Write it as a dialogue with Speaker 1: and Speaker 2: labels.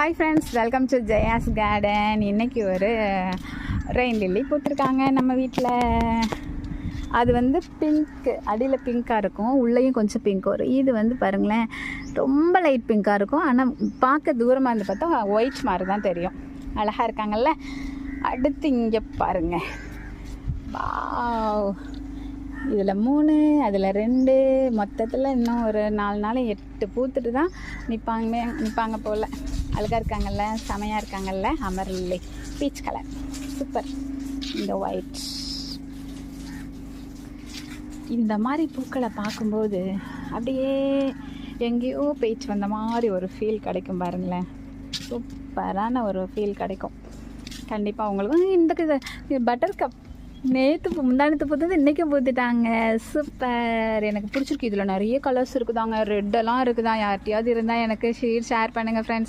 Speaker 1: Hi friends welcome to Jaya's garden இன்றைக்கி ஒரு rain lily பூத்துருக்காங்க நம்ம வீட்டில் அது வந்து பிங்க் அடியில் பிங்க்காக இருக்கும். உள்ளேயும் கொஞ்சம் பிங்க் வரும். இது வந்து பாருங்களேன் ரொம்ப லைட் பிங்க்காக இருக்கும். ஆனால் பார்க்க தூரமாக இருந்து பார்த்தா ஒயிட் மாதிரி தான் தெரியும். அழகாக இருக்காங்கல்ல? அடுத்து இங்கே பாருங்கள் வாவ் இதில் மூணு அதில் ரெண்டு மொத்தத்தில் இன்னும் ஒரு நாலு நாள் எட்டு பூத்துட்டு தான் நிற்பாங்க நிற்பாங்க போல். அழகாக இருக்காங்கல்ல செமையாக இருக்காங்கல்ல அமர்லில்லை பீச் கலர் சூப்பர் இந்த ஒயிட் இந்த மாதிரி பூக்களை பார்க்கும்போது அப்படியே எங்கேயோ போயிட்டு வந்த மாதிரி ஒரு ஃபீல் கிடைக்கும் பாருங்களேன். சூப்பரான ஒரு ஃபீல் கிடைக்கும். கண்டிப்பாக உங்களுக்கும் இந்த பட்டர் கப் நேற்று முந்தானத்து பூத்தது இன்றைக்கும் பூத்துட்டாங்க. சூப்பர் எனக்கு பிடிச்சிருக்கு. இதில் நிறைய கலர்ஸ் இருக்குதாங்க. ரெட்டெல்லாம் இருக்குதா? யார்கிட்டயாவது இருந்தால் எனக்கு ஷேர் ஷேர் பண்ணுங்கள் ஃப்ரெண்ட்ஸ்